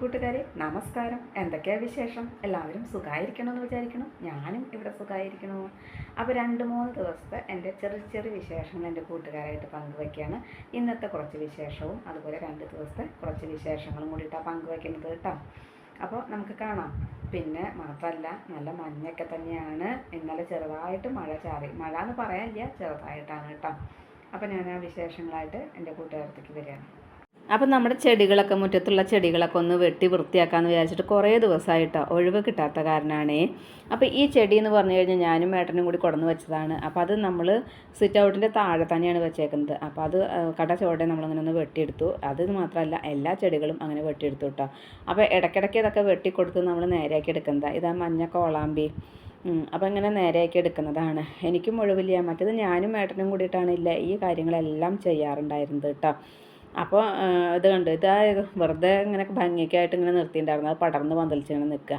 കൂട്ടുകാരെ നമസ്കാരം. എന്തൊക്കെയാണ് വിശേഷം? എല്ലാവരും സുഖമായിരിക്കണമെന്ന് വിചാരിക്കണം ഞാനും ഇവിടെ സുഖമായിരിക്കണോ അപ്പോൾ രണ്ട് മൂന്ന് ദിവസത്തെ എന്റെ ചെറിയ ചെറിയ വിശേഷങ്ങൾ എന്റെ കൂട്ടുകാരായിട്ട് പങ്കുവയ്ക്കുകയാണ് ഇന്നത്തെ കുറച്ച് വിശേഷവും അതുപോലെ രണ്ട് ദിവസത്തെ കുറച്ച് വിശേഷങ്ങളും കൂടിയിട്ടാണ് പങ്കുവയ്ക്കുന്നത് കേട്ടോ. അപ്പോൾ നമുക്ക് കാണാം. പിന്നെ മാത്രമല്ല നല്ല മഞ്ഞൊക്കെ തന്നെയാണ്. ഇന്നലെ ചെറുതായിട്ട് മഴ ചാറി. മഴ എന്ന് പറയാനില്ല ചെറുതായിട്ടാണ് കേട്ടോ. അപ്പോൾ ഞാൻ ആ വിശേഷങ്ങളായിട്ട് എന്റെ കൂട്ടുകാരത്തേക്ക് വരികയാണ്. അപ്പം നമ്മുടെ ചെടികളൊക്കെ മുറ്റത്തുള്ള ചെടികളൊക്കെ ഒന്ന് വെട്ടി വൃത്തിയാക്കാമെന്ന് വിചാരിച്ചിട്ട് കുറേ ദിവസമായിട്ടോ ഒഴിവ് കിട്ടാത്ത കാരണമാണേ അപ്പോൾ ഈ ചെടി എന്ന് പറഞ്ഞു കഴിഞ്ഞാൽ ഞാനും ഏട്ടനും കൂടി കൊടന്ന് വെച്ചതാണ്. അപ്പോൾ അത് നമ്മൾ സിറ്റ് ഔട്ടിന്റെ താഴെ തന്നെയാണ് വെച്ചേക്കുന്നത്. അപ്പോൾ അത് കട ചോടെ നമ്മളിങ്ങനെ ഒന്ന് വെട്ടിയെടുത്തു. അത് മാത്രമല്ല എല്ലാ ചെടികളും അങ്ങനെ വെട്ടിയെടുത്തു കേട്ടോ അപ്പോൾ ഇടയ്ക്കിടയ്ക്ക് ഇതൊക്കെ വെട്ടിക്കൊടുത്ത് നമ്മൾ നേരെയാക്കി എടുക്കുന്നതാണ് ഇതാ മഞ്ഞ കോളാമ്പി. അപ്പോൾ ഇങ്ങനെ നേരെയാക്കി എടുക്കുന്നതാണ്. എനിക്കും ഒഴിവില്ല. മറ്റേത് ഞാനും ഏട്ടനും കൂടിയിട്ടാണ് ഇല്ല ഈ കാര്യങ്ങളെല്ലാം ചെയ്യാറുണ്ടായിരുന്നത് കേട്ടോ അപ്പോൾ ഇത് കണ്ടു. ഇതാ വെറുതെ ഇങ്ങനെ ഭംഗിക്കായിട്ട് ഇങ്ങനെ നിർത്തിയിട്ടുണ്ടായിരുന്നു. അത് പടർന്ന് പന്തലിച്ചിങ്ങനെ നിൽക്കുക.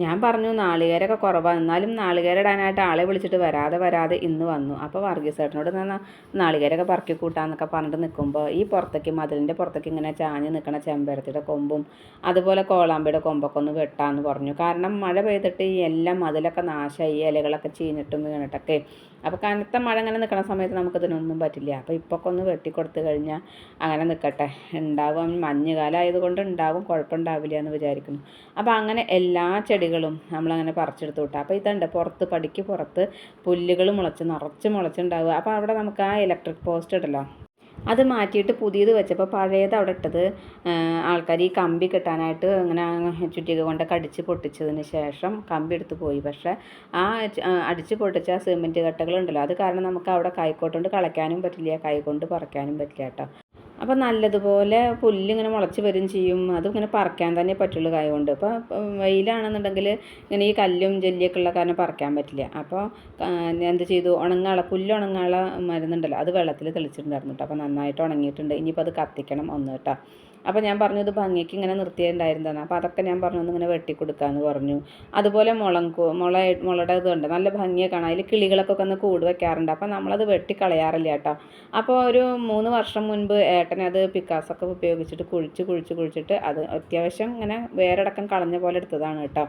ഞാൻ പറഞ്ഞു നാളികേരൊക്കെ കുറവാണ് എന്നാലും നാളികേരം ഇടാനായിട്ട് ആളെ വിളിച്ചിട്ട് വരാതെ വരാതെ ഇന്ന് വന്നു. അപ്പോൾ വർഗീസ് ചേട്ടനോട് ഞാൻ പറക്കി കൂട്ടാന്നൊക്കെ പറഞ്ഞിട്ട് നിൽക്കുമ്പോൾ ഈ പുറത്തേക്ക് മതിലിന്റെ പുറത്തേക്ക് ഇങ്ങനെ ചാഞ്ഞ് നിൽക്കണ ചെമ്പരത്തിയുടെ കൊമ്പും അതുപോലെ കോളാമ്പിയുടെ കൊമ്പൊക്കെ ഒന്ന് വെട്ടാന്ന് പറഞ്ഞു. കാരണം മഴ പെയ്തിട്ട് ഈ എല്ലാം മതിലൊക്കെ നാശമായി ഇലകളൊക്കെ ചീഞ്ഞിട്ടും വീണിട്ടൊക്കെ. അപ്പോൾ കനത്ത മഴ അങ്ങനെ നിൽക്കുന്ന സമയത്ത് നമുക്കിതിനൊന്നും പറ്റില്ല. അപ്പോൾ ഇപ്പൊക്കെ ഒന്ന് വെട്ടിക്കൊടുത്ത് കഴിഞ്ഞാൽ അങ്ങനെ നിൽക്കട്ടെ ഉണ്ടാവും. മഞ്ഞുകാലം ആയതുകൊണ്ട് ഉണ്ടാവും. കുഴപ്പമുണ്ടാവില്ല എന്ന് വിചാരിക്കുന്നു. അപ്പോൾ അങ്ങനെ എല്ലാ ചെടികളും നമ്മളങ്ങനെ പറിച്ചെടുത്തു വിട്ടു. അപ്പോൾ ഇതുണ്ട് പുറത്ത് പടിക്ക് പുറത്ത് പുല്ലുകൾ മുളച്ച് നിറച്ച് മുളച്ചുണ്ടാവുക. അപ്പോൾ അവിടെ നമുക്ക് ആ ഇലക്ട്രിക് പോസ്റ്റ് ഉണ്ടല്ലോ അത് മാറ്റിയിട്ട് പുതിയത് വെച്ചപ്പോൾ പഴയത് അവിടെ ഇട്ടത് ആൾക്കാർ ഈ കമ്പി കിട്ടാനായിട്ട് ഇങ്ങനെ ചുറ്റിക കൊണ്ട് കടിച്ച് പൊട്ടിച്ചതിന് ശേഷം കമ്പി എടുത്ത് പോയി. പക്ഷേ ആ അടിച്ച് പൊട്ടിച്ച ആ സിമെന്റ് കട്ടകളുണ്ടല്ലോ അത് കാരണം നമുക്ക് അവിടെ കൈക്കോട്ടുകൊണ്ട് കളയ്ക്കാനും പറ്റില്ല കൈ കൊണ്ട് പറിക്കാനും പറ്റില്ല കേട്ടോ. അപ്പോൾ നല്ലതുപോലെ പുല്ലിങ്ങനെ മുളച്ച് വരും ചെയ്യും. അതും ഇങ്ങനെ പറിക്കാൻ തന്നെ പറ്റുള്ളൂ കായകൊണ്ട്. കൊണ്ട് അപ്പോൾ വെയിലാണെന്നുണ്ടെങ്കിൽ ഇങ്ങനെ ഈ കല്ലും ജെല്ലിയൊക്കെ ഉള്ള കാരണം പറിക്കാൻ പറ്റില്ല. അപ്പോൾ എന്ത് ചെയ്തു? ഉണങ്ങാള പുല്ല് ഉണങ്ങാള മരുന്നുണ്ടല്ലോ അത് വെള്ളത്തിൽ തെളിച്ചിട്ടുണ്ടായിരുന്നു കേട്ടോ അപ്പോൾ നന്നായിട്ട് ഉണങ്ങിയിട്ടുണ്ട്. ഇനിയിപ്പോൾ അത് കത്തിക്കണം ഒന്ന് കേട്ടോ അപ്പോൾ ഞാൻ പറഞ്ഞു ഇത് ഭംഗിക്ക് ഇങ്ങനെ നിർത്തിയിട്ടുണ്ടായിരുന്നതാണ്. അപ്പോൾ അതൊക്കെ ഞാൻ പറഞ്ഞു ഇങ്ങനെ വെട്ടിക്കൊടുക്കാമെന്ന് പറഞ്ഞു. അതുപോലെ മുളങ്കു മുള മുളയുടെ ഇതുണ്ട്. നല്ല ഭംഗിയൊക്കെ കാണാം അതിൽ കിളികളൊക്കെ ഒന്ന് കൂട് വെക്കാറുണ്ട്. അപ്പോൾ നമ്മളത് വെട്ടിക്കളയാറില്ല കേട്ടോ. അപ്പോൾ ഒരു മൂന്ന് വർഷം മുൻപ് ഏട്ടൻ അത് പിക്കാസൊക്കെ ഉപയോഗിച്ചിട്ട് കുഴിച്ച് കുഴിച്ച് കുഴിച്ചിട്ട് അത് അത്യാവശ്യം ഇങ്ങനെ വേരടക്കം കളഞ്ഞ പോലെ എടുത്തതാണ് കേട്ടോ.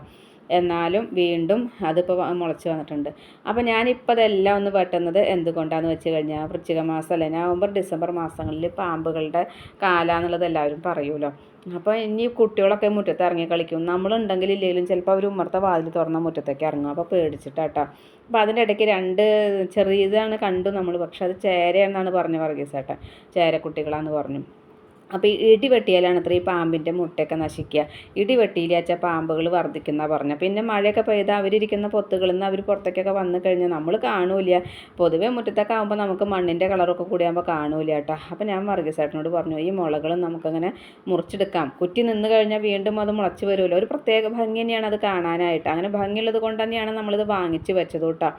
എന്നാലും വീണ്ടും അതിപ്പോൾ മുളച്ച് വന്നിട്ടുണ്ട്. അപ്പോൾ ഞാനിപ്പോൾ അതെല്ലാം ഒന്ന് വെട്ടുന്നത് എന്തുകൊണ്ടാണെന്ന് വെച്ച് കഴിഞ്ഞാൽ വൃശ്ചിക മാസം അല്ലെ? നവംബർ ഡിസംബർ മാസങ്ങളിൽ പാമ്പുകളുടെ കാലാന്നുള്ളത് എല്ലാവരും പറയുമല്ലോ അപ്പോൾ ഇനി കുട്ടികളൊക്കെ മുറ്റത്ത് ഇറങ്ങി കളിക്കും. നമ്മളുണ്ടെങ്കിൽ ഇല്ലെങ്കിലും ചിലപ്പോൾ അവർ ഉമ്മർത്ത വാതിൽ തുറന്ന മുറ്റത്തേക്ക് ഇറങ്ങും. അപ്പോൾ പേടിച്ചിട്ടാട്ടോ. അപ്പോൾ അതിന്റെ ഇടയ്ക്ക് രണ്ട് ചെറിയതാണ് കണ്ടു നമ്മൾ പക്ഷേ അത് ചേരയെന്നാണ് പറഞ്ഞു വർഗീസേട്ടൻ. ചേരക്കുട്ടികളാന്ന് പറഞ്ഞു. അപ്പോൾ ഈ ഇടി വെട്ടിയാലാണ് അത്ര ഈ പാമ്പിന്റെ മുട്ടയൊക്കെ നശിക്കുക. ഇടി വെട്ടിയില്ലാച്ചാൽ പാമ്പുകൾ വർദ്ധിക്കുന്ന പറഞ്ഞ. പിന്നെ മഴയൊക്കെ പെയ്ത് അവരിരിക്കുന്ന പൊത്തുകളിൽ നിന്ന് അവർ പുറത്തേക്കൊക്കെ വന്നു കഴിഞ്ഞാൽ നമ്മൾ കാണൂല പൊതുവേ മുറ്റത്തൊക്കെ ആകുമ്പോൾ നമുക്ക് മണ്ണിന്റെ കളറൊക്കെ കൂടിയാകുമ്പോൾ കാണൂല കേട്ടോ. അപ്പോൾ ഞാൻ വർഗീസേട്ടനോട് പറഞ്ഞു ഈ മുളകൾ നമുക്കങ്ങനെ മുറിച്ചെടുക്കാം. കുറ്റി നിന്ന് കഴിഞ്ഞാൽ വീണ്ടും അത് മുളച്ച് വരുമല്ലോ. ഒരു പ്രത്യേക ഭംഗി തന്നെയാണ് അത് കാണാനായിട്ട്. അങ്ങനെ ഭംഗിയുള്ളത് കൊണ്ട് തന്നെയാണ് നമ്മളിത് വാങ്ങിച്ച് വെച്ചത് കേട്ടോ.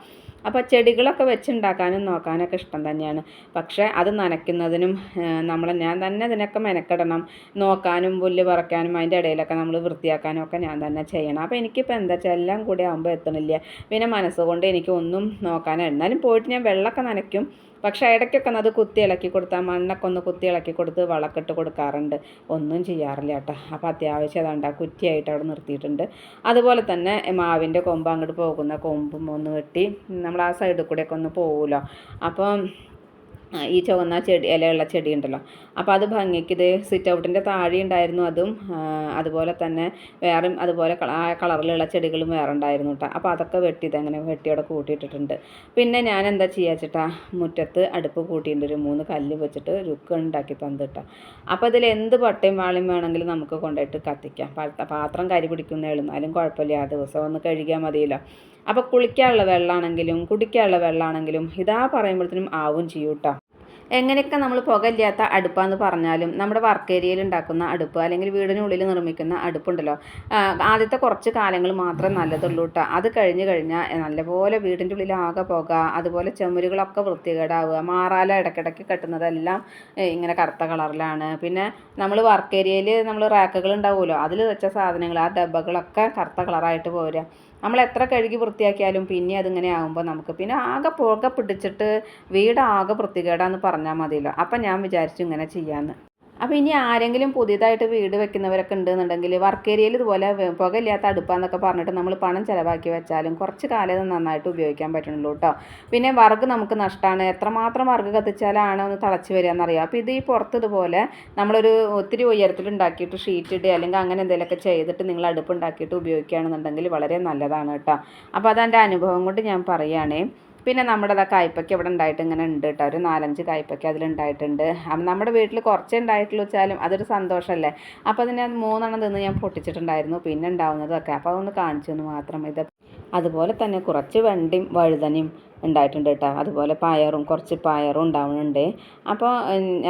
അപ്പോൾ ചെടികളൊക്കെ വെച്ചുണ്ടാക്കാനും നോക്കാനൊക്കെ ഇഷ്ടം തന്നെയാണ്. പക്ഷേ അത് നനയ്ക്കുന്നതിനും നമ്മൾ ഞാൻ തന്നെ അതിനൊക്കെ മെനക്കെടണം. നോക്കാനും പുല്ല് പറക്കാനും അതിന്റെ ഇടയിലൊക്കെ നമ്മൾ വൃത്തിയാക്കാനും ഒക്കെ ഞാൻ തന്നെ ചെയ്യണം. അപ്പോൾ എനിക്കിപ്പോൾ എന്താ വെച്ചാൽ എല്ലാം കൂടി ആകുമ്പോൾ എത്തണില്ല. പിന്നെ മനസ്സുകൊണ്ട് എനിക്ക് ഒന്നും നോക്കാനാണ് എന്നാലും പോയിട്ട് ഞാൻ വെള്ളമൊക്കെ നനയ്ക്കും. പക്ഷേ ഇടയ്ക്കൊക്കെ അത് കുത്തി ഇളക്കി കൊടുത്താൽ മണ്ണൊക്കെ ഒന്ന് കുത്തി ഇളക്കി കൊടുത്ത് വളക്കിട്ട് കൊടുക്കാറുണ്ട്. ഒന്നും ചെയ്യാറില്ല കേട്ടോ. അപ്പോൾ അത്യാവശ്യം അതാണ്ട് കുറ്റിയായിട്ട് അവിടെ നിർത്തിയിട്ടുണ്ട്. അതുപോലെ തന്നെ മാവിന്റെ കൊമ്പ് അങ്ങോട്ട് പോകുന്ന കൊമ്പും ഒന്ന് വെട്ടി നമ്മൾ ആ സൈഡിൽ കൂടെയൊക്കെ ഒന്ന് പോകുമല്ലോ അപ്പം ഈ ചുവന്ന ചെടി ഇലയുള്ള ചെടി ഉണ്ടല്ലോ. അപ്പോൾ അത് ഭംഗിക്ക് ഇത് സിറ്റ് ഔട്ടിന്റെ താഴെ ഉണ്ടായിരുന്നു അതും അതുപോലെ തന്നെ വേറെയും അതുപോലെ കളറിലുള്ള ചെടികളും വേറെ ഉണ്ടായിരുന്നു കേട്ടോ അപ്പോൾ അതൊക്കെ വെട്ടി ഇതങ്ങനെ വെട്ടി അവിടെ കൂട്ടിയിട്ടിട്ടുണ്ട്. പിന്നെ ഞാൻ എന്താ ചെയ്യുക വെച്ചിട്ടാ മുറ്റത്ത് അടുപ്പ് കൂട്ടിയിട്ട് ഒരു മൂന്ന് കല്ല് വെച്ചിട്ട് രുക്ക് ഉണ്ടാക്കി തന്നിട്ടാ അപ്പോൾ ഇതിൽ എന്ത് പട്ടയും വാളിയും വേണമെങ്കിലും നമുക്ക് കൊണ്ടുപോയിട്ട് കത്തിക്കാം. പാത്രം കരി പിടിക്കുന്നേ ഉള്ളൂ എന്നാലും കുഴപ്പമില്ല. ആ ദിവസം ഒന്ന് കഴുകിയാൽ മതിയല്ലോ. അപ്പോൾ കുളിക്കാനുള്ള വെള്ളമാണെങ്കിലും കുടിക്കാനുള്ള വെള്ളമാണെങ്കിലും ഇതാ പറയുമ്പോഴത്തേനും ആവും ചെയ്യും കേട്ടോ എങ്ങനെയൊക്കെ നമ്മൾ പുകയില്ലാത്ത അടുപ്പാന്ന് പറഞ്ഞാലും നമ്മുടെ വർക്ക് ഏരിയയിൽ ഉണ്ടാക്കുന്ന അടുപ്പ് അല്ലെങ്കിൽ വീടിനുള്ളിൽ നിർമ്മിക്കുന്ന അടുപ്പുണ്ടല്ലോ ആദ്യത്തെ കുറച്ച് കാലങ്ങൾ മാത്രമേ നല്ലതുള്ളൂ കേട്ടോ അത് കഴിഞ്ഞ് കഴിഞ്ഞാൽ നല്ലപോലെ വീടിന്റെ ഉള്ളിൽ ആകെ പുക അതുപോലെ ചുമരുകളൊക്കെ വൃത്തികേടാവുക മാറാല ഇടയ്ക്കിടയ്ക്ക് കെട്ടുന്നതെല്ലാം ഇങ്ങനെ കറുത്ത കളറിലാണ്. പിന്നെ നമ്മൾ വർക്ക് ഏരിയയിൽ നമ്മൾ റാക്കുകൾ ഉണ്ടാവുമല്ലോ അതിൽ വെച്ച സാധനങ്ങൾ ആ ഡബ്ബകളൊക്കെ കറുത്ത കളറായിട്ട് പോരുക. നമ്മൾ എത്ര കഴുകി വൃത്തിയാക്കിയാലും പിന്നെ അതിങ്ങനെ ആകുമ്പോൾ നമുക്ക് പിന്നെ ആകെ പുക പിടിച്ചിട്ട് വീട് ആകെ വൃത്തികേടാന്ന് പറഞ്ഞാൽ മതിയല്ലോ. അപ്പം ഞാൻ വിചാരിച്ചു ഇങ്ങനെ ചെയ്യാമെന്ന് അപ്പോൾ ഇനി ആരെങ്കിലും പുതിയതായിട്ട് വീട് വെക്കുന്നവരൊക്കെ ഉണ്ടെന്നുണ്ടെങ്കിൽ വർക്ക് ഏരിയയിൽ ഇതുപോലെ പുകയില്ലാത്ത അടുപ്പാന്നൊക്കെ പറഞ്ഞിട്ട് നമ്മൾ പണം ചിലവാക്കി വെച്ചാലും കുറച്ച് കാലം നന്നായിട്ട് ഉപയോഗിക്കാൻ പറ്റുള്ളൂ കേട്ടോ പിന്നെ വർഗ് നമുക്ക് നഷ്ടമാണ് എത്രമാത്രം വർഗ് കത്തിച്ചാലാണ് ഒന്ന് തിളച്ച് വരിക എന്നറിയാം. അപ്പോൾ ഇത് ഈ പുറത്ത് ഇതുപോലെ നമ്മളൊരു ഒത്തിരി ഉയരത്തിൽ ഉണ്ടാക്കിയിട്ട് ഷീറ്റ് ഇടുക അല്ലെങ്കിൽ അങ്ങനെ എന്തെങ്കിലുമൊക്കെ ചെയ്തിട്ട് നിങ്ങൾ അടുപ്പ് ഉണ്ടാക്കിയിട്ട് ഉപയോഗിക്കുകയാണെന്നുണ്ടെങ്കിൽ വളരെ നല്ലതാണ് കേട്ടോ അപ്പോൾ അതെന്റെ അനുഭവം കൊണ്ട് ഞാൻ പറയുകയാണേ. പിന്നെ നമ്മുടെ അതാ കായ്പയ്ക്ക് ഇവിടെ ഉണ്ടായിട്ട് ഇങ്ങനെ ഉണ്ട് കേട്ടോ. ഒരു നാലഞ്ച് കായ്പയ്ക്ക് അതിലുണ്ടായിട്ടുണ്ട് അപ്പം നമ്മുടെ വീട്ടിൽ കുറച്ചേ ഉണ്ടായിട്ടുള്ളൂ വെച്ചാലും അതൊരു സന്തോഷമല്ലേ? അപ്പോൾ അതിനെ മൂന്നെണ്ണം തിന്ന് ഞാൻ പൊട്ടിച്ചിട്ടുണ്ടായിരുന്നു. പിന്നെ ഉണ്ടാവുന്നതൊക്കെ. അപ്പോൾ അതൊന്ന് കാണിച്ചു എന്ന് മാത്രം. ഇത് അതുപോലെ തന്നെ കുറച്ച് വെണ്ടയും വഴുതനയും ഉണ്ടായിട്ടുണ്ട് കേട്ടോ. അതുപോലെ പയറും കുറച്ച് പയറും ഉണ്ടാവുന്നുണ്ട്. അപ്പോൾ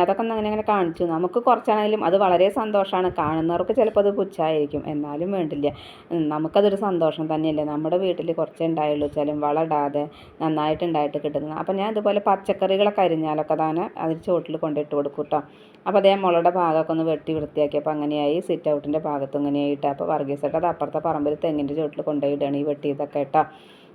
അതൊക്കെ ഒന്ന് അങ്ങനെ അങ്ങനെ കാണിച്ചു. നമുക്ക് കുറച്ചാണെങ്കിലും അത് വളരെ സന്തോഷമാണ്. കാണുന്നവർക്ക് ചിലപ്പോൾ അത് പുച്ഛായിരിക്കും എന്നാലും വേണ്ടില്ല. നമുക്കതൊരു സന്തോഷം തന്നെയല്ലേ? നമ്മുടെ വീട്ടിൽ കുറച്ചേ ഉണ്ടായുള്ളൂ. ചിലം വളടാതെ നന്നായിട്ടുണ്ടായിട്ട് കിട്ടുന്നത്. അപ്പോൾ ഞാൻ ഇതുപോലെ പച്ചക്കറികളൊക്കെ അരിഞ്ഞാലൊക്കെ തന്നെ അതിൽ ചോട്ടിൽ കൊണ്ടിട്ട് കൊടുക്കും കേട്ടോ. അപ്പോൾ അതേ മുളയുടെ ഭാഗമൊക്കെ ഒന്ന് വെട്ടി വൃത്തിയാക്കിയപ്പോൾ അങ്ങനെയായി. സിറ്റ് ഔട്ടിന്റെ ഭാഗത്ത് ഇങ്ങനെയായിട്ട് അപ്പോൾ വർഗീസൊക്കെ അത് അപ്പുറത്തെ പറമ്പിൽ തെങ്ങിന്റെ ചോട്ടിൽ കൊണ്ടുപോയിടുകയാണ് ഈ വെട്ടിയതൊക്കെ കേട്ടോ.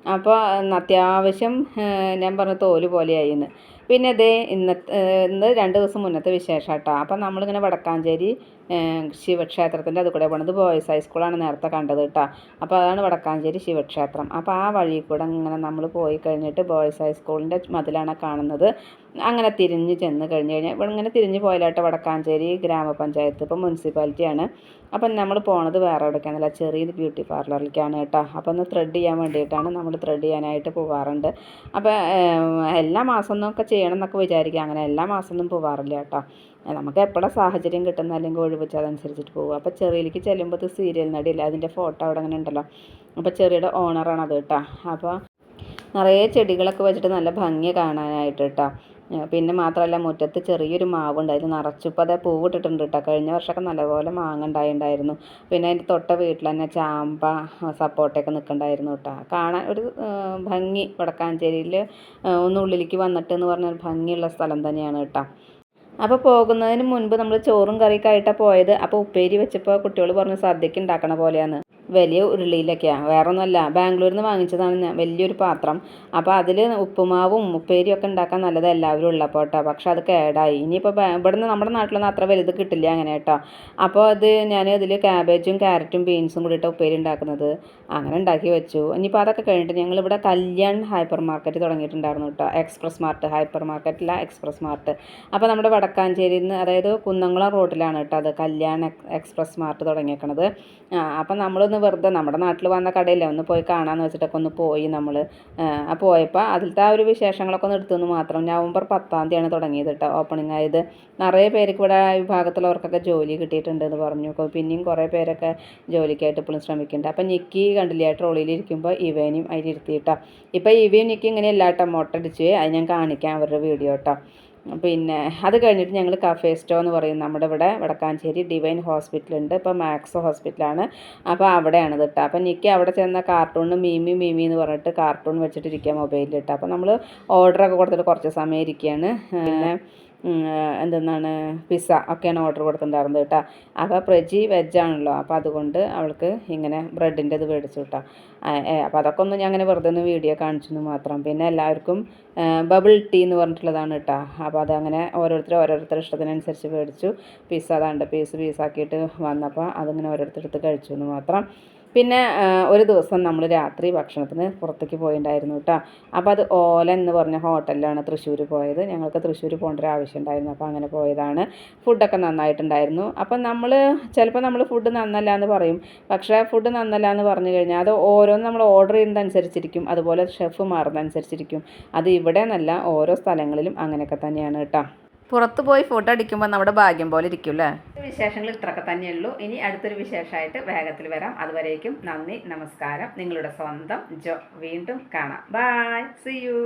അപ്പോൾ അത്യാവശ്യം ഞാൻ പറഞ്ഞ തോൽ പോലെയായിന്ന് പിന്നെ ഇതേ ഇന്നത്തെ ഇന്ന് രണ്ട് ദിവസം മുന്നത്തെ വിശേഷം കേട്ടോ അപ്പം നമ്മളിങ്ങനെ വടക്കാഞ്ചേരി ശിവക്ഷേത്രത്തിന്റെ അത് കൂടെ പോണത് ബോയ്സ് ഹൈസ്കൂളാണ് നേരത്തെ കണ്ടത് കേട്ടോ അപ്പോൾ അതാണ് വടക്കാഞ്ചേരി ശിവക്ഷേത്രം. അപ്പോൾ ആ വഴി കൂടെ ഇങ്ങനെ നമ്മൾ പോയി കഴിഞ്ഞിട്ട് ബോയ്സ് ഹൈസ്കൂളിന്റെ മതിലാണ് കാണുന്നത്. അങ്ങനെ തിരിഞ്ഞ് ചെന്ന് കഴിഞ്ഞ് കഴിഞ്ഞാൽ ഇവിടെ ഇങ്ങനെ തിരിഞ്ഞ് പോയാലോട്ടെ വടക്കാഞ്ചേരി ഗ്രാമപഞ്ചായത്ത് ഇപ്പോൾ മുനിസിപ്പാലിറ്റിയാണ്. അപ്പം നമ്മൾ പോണത് വേറെ എവിടേക്കാണെന്നല്ല ചെറിയൊരു ബ്യൂട്ടി പാർലറിലേക്കാണ് കേട്ടോ. അപ്പോൾ ഒന്ന് ത്രെഡ് ചെയ്യാൻ വേണ്ടിയിട്ടാണ് നമ്മൾ ത്രെഡ് ചെയ്യാനായിട്ട് പോകാറുണ്ട് അപ്പോൾ എല്ലാ മാസം ഒന്നൊക്കെ ചെയ്യണം എന്നൊക്കെ വിചാരിക്കുക. അങ്ങനെ എല്ലാ മാസം ഒന്നും പോകാറില്ല കേട്ടോ. നമുക്ക് എപ്പോഴാണ് സാഹചര്യം കിട്ടുന്ന അല്ലെങ്കിൽ ഒഴിവ് വെച്ചാൽ അതനുസരിച്ചിട്ട് പോകും അപ്പോൾ ചെറിയിലേക്ക് ചെല്ലുമ്പോൾ സീരിയൽ നടിയില്ല? അതിന്റെ ഫോട്ടോ അവിടെ അങ്ങനെ ഉണ്ടല്ലോ. അപ്പോൾ ചെറിയുടെ ഓണറാണ് അത് കേട്ടോ. അപ്പോൾ നിറയെ ചെടികളൊക്കെ വെച്ചിട്ട് നല്ല ഭംഗി കാണാനായിട്ട് കേട്ടോ പിന്നെ മാത്രമല്ല മുറ്റത്ത് ചെറിയൊരു മാവുണ്ട്. അതിൽ നിറച്ചിപ്പോൾ അതേ പൂവിട്ടിട്ടുണ്ട് കേട്ടോ കഴിഞ്ഞ വർഷമൊക്കെ നല്ലപോലെ മാങ്ങ ഉണ്ടായിട്ടുണ്ടായിരുന്നു പിന്നെ അതിന്റെ തൊട്ട വീട്ടിൽ തന്നെ ചാമ്പ സപ്പോട്ടയൊക്കെ നിൽക്കണ്ടായിരുന്നു കേട്ടോ കാണാൻ ഒരു ഭംഗി വടക്കാഞ്ചേരിയിൽ ഒന്ന് ഉള്ളിലേക്ക് വന്നിട്ട് എന്ന് പറഞ്ഞാൽ ഭംഗിയുള്ള സ്ഥലം തന്നെയാണ് കേട്ടോ അപ്പോൾ പോകുന്നതിന് മുൻപ് നമ്മൾ ചോറും കറിയൊക്കെ ആയിട്ടാണ് പോയത്. അപ്പോൾ ഉപ്പേരി വെച്ചപ്പോൾ കുട്ടികൾ പറഞ്ഞു സദ്യക്ക് ഉണ്ടാക്കണ പോലെയാണ് വലിയ ഉരുളിയിലൊക്കെയാണ് വേറൊന്നുമല്ല ബാംഗ്ലൂരിൽ നിന്ന് വാങ്ങിച്ചതാണ് ഞാൻ വലിയൊരു പാത്രം. അപ്പോൾ അതിൽ ഉപ്പുമാവും ഉപ്പേരിയും ഒക്കെ ഉണ്ടാക്കാൻ നല്ലത് എല്ലാവരും ഉള്ളപ്പോൾ കേട്ടോ പക്ഷെ അത് കേടായി. ഇനിയിപ്പോൾ ഇവിടുന്ന് നമ്മുടെ നാട്ടിലൊന്നും അത്ര വലുത് കിട്ടില്ല അങ്ങനെ കേട്ടോ. അപ്പോൾ അത് ഞാൻ ഇതിൽ ക്യാബേജും ക്യാരറ്റും ബീൻസും കൂടിയിട്ട് ഉപ്പേരി ഉണ്ടാക്കുന്നത് അങ്ങനെ ഉണ്ടാക്കി വെച്ചു. ഇനിയിപ്പോൾ അതൊക്കെ കഴിഞ്ഞിട്ട് ഞങ്ങളിവിടെ കല്യാൺ ഹൈപ്പർ മാർക്കറ്റ് തുടങ്ങിയിട്ടുണ്ടായിരുന്നു കേട്ടോ. എക്സ്പ്രസ് മാർട്ട് ഹൈപ്പർ മാർക്കറ്റില്ല എക്സ്പ്രസ് മാർട്ട്. അപ്പോൾ നമ്മുടെ വടക്കാഞ്ചേരിയിൽ നിന്ന് അതായത് കുന്നംകുളം റോഡിലാണ് കേട്ടോ അത് കല്യാൺ എക്സ്പ്രസ് മാർട്ട് തുടങ്ങിയേക്കണത്. അപ്പം നമ്മളൊന്ന് വെറുതെ നമ്മുടെ നാട്ടിൽ വന്ന കടയില്ലേ ഒന്ന് പോയി കാണാമെന്ന് വെച്ചിട്ടൊക്കെ ഒന്ന് പോയി നമ്മൾ ആ പോയപ്പോൾ അതിലത്തെ ആ ഒരു വിശേഷങ്ങളൊക്കെ ഒന്ന് എടുത്തു മാത്രം നവംബർ പത്താം തീയതിയാണ് തുടങ്ങിയത് കേട്ടോ ഓപ്പണിംഗ് ആയത്. നിറയെ പേർക്ക് ഇവിടെ വിഭാഗത്തിലുള്ളവർക്കൊക്കെ ജോലി കിട്ടിയിട്ടുണ്ട് എന്ന് പറഞ്ഞു പിന്നെയും കുറേ പേരൊക്കെ ജോലിക്കായിട്ട് ഇപ്പോഴും ശ്രമിക്കുന്നുണ്ട് അപ്പം നിക്കി കണ്ടില്ലേ ട്രോളിയിൽ ഇരിക്കുമ്പോൾ അതിലിരുത്തി അതിലിരുത്തിയിട്ടോ ഇപ്പോൾ ഇവയും നിക്കി ഇങ്ങനെ എല്ലാട്ടോ മുട്ടടിച്ച്. അത് ഞാൻ കാണിക്കാം അവരുടെ വീഡിയോ കേട്ടോ പിന്നെ അത് കഴിഞ്ഞിട്ട് ഞങ്ങൾ കഫേ സ്റ്റോ എന്ന് പറയും നമ്മുടെ ഇവിടെ വടക്കാഞ്ചേരി ഡിവൈൻ ഹോസ്പിറ്റലുണ്ട് ഇപ്പോൾ മാക്സ് ഹോസ്പിറ്റലാണ് അപ്പോൾ അവിടെയാണ് കേട്ടോ അപ്പോൾ എനിക്ക് അവിടെ ചെന്ന കാർട്ടൂൺ മീമി മീമി എന്ന് പറഞ്ഞിട്ട് കാർട്ടൂൺ വെച്ചിട്ടിരിക്കുക മൊബൈലിൽ ഇട്ട് അപ്പോൾ നമ്മൾ ഓർഡറൊക്കെ കൊടുത്തിട്ട് കുറച്ച് സമയം ഇരിക്കുകയാണ്. പിന്നെ എന്തെന്നാണ് പിസ്സ ഒക്കെയാണ് ഓർഡർ കൊടുത്തിട്ടുണ്ടായിരുന്നത് കേട്ടോ. അപ്പോൾ പ്രജി വെജാണല്ലോ അപ്പോൾ അതുകൊണ്ട് അവൾക്ക് ഇങ്ങനെ ബ്രെഡിന്റെ ഇത് മേടിച്ചു കേട്ടോ. അപ്പോൾ അതൊക്കെ ഒന്ന് ഞാൻ അങ്ങനെ വെറുതെ ഒന്ന് വീഡിയോ കാണിച്ചു എന്ന് മാത്രം. പിന്നെ എല്ലാവർക്കും ബബിൾ ടീ എന്ന് പറഞ്ഞിട്ടുള്ളതാണ് കേട്ടോ. അപ്പോൾ അതങ്ങനെ ഓരോരുത്തർ ഓരോരുത്തരുടെ ഇഷ്ടത്തിനനുസരിച്ച് മേടിച്ചു. പിസ്സ അതാണ്ട് പീസ് പീസാക്കിയിട്ട് വന്നപ്പോൾ അതിങ്ങനെ ഓരോരുത്തരെടുത്ത് കഴിച്ചു എന്ന് മാത്രം. പിന്നെ ഒരു ദിവസം നമ്മൾ രാത്രി ഭക്ഷണത്തിന് പുറത്തേക്ക് പോയിണ്ടായിരുന്നു കേട്ടോ അപ്പോൾ അത് ഓല എന്ന് പറഞ്ഞ ഹോട്ടലിലാണ് തൃശ്ശൂർ പോയത്. ഞങ്ങൾക്ക് തൃശ്ശൂർ പോകേണ്ട ഒരു ആവശ്യം ഉണ്ടായിരുന്നു അപ്പോൾ അങ്ങനെ പോയതാണ്. ഫുഡൊക്കെ നന്നായിട്ടുണ്ടായിരുന്നു. അപ്പം നമ്മൾ ചിലപ്പോൾ നമ്മൾ ഫുഡ് നന്നല്ല എന്ന് പറയും. പക്ഷേ ഫുഡ് നന്നല്ല എന്ന് പറഞ്ഞു കഴിഞ്ഞാൽ അത് ഓരോന്ന് നമ്മൾ ഓർഡർ ചെയ്യുന്നതനുസരിച്ചിരിക്കും. അതുപോലെ ഷെഫ് മാറുന്നതനുസരിച്ചിരിക്കും. അത് ഇവിടെ എന്നല്ല ഓരോ സ്ഥലങ്ങളിലും അങ്ങനെയൊക്കെ തന്നെയാണ് കേട്ടോ പുറത്ത് പോയി ഫോട്ടോ അടിക്കുമ്പോൾ നമ്മുടെ ഭാഗ്യം പോലെ ഇരിക്കും അല്ലേ വിശേഷങ്ങൾ ഇത്രയൊക്കെ തന്നെയുള്ളൂ. ഇനി അടുത്തൊരു വിശേഷമായിട്ട് വേഗത്തിൽ വരാം. അതുവരേക്കും നന്ദി നമസ്കാരം. നിങ്ങളുടെ സ്വന്തം ജോ. വീണ്ടും കാണാം. By C U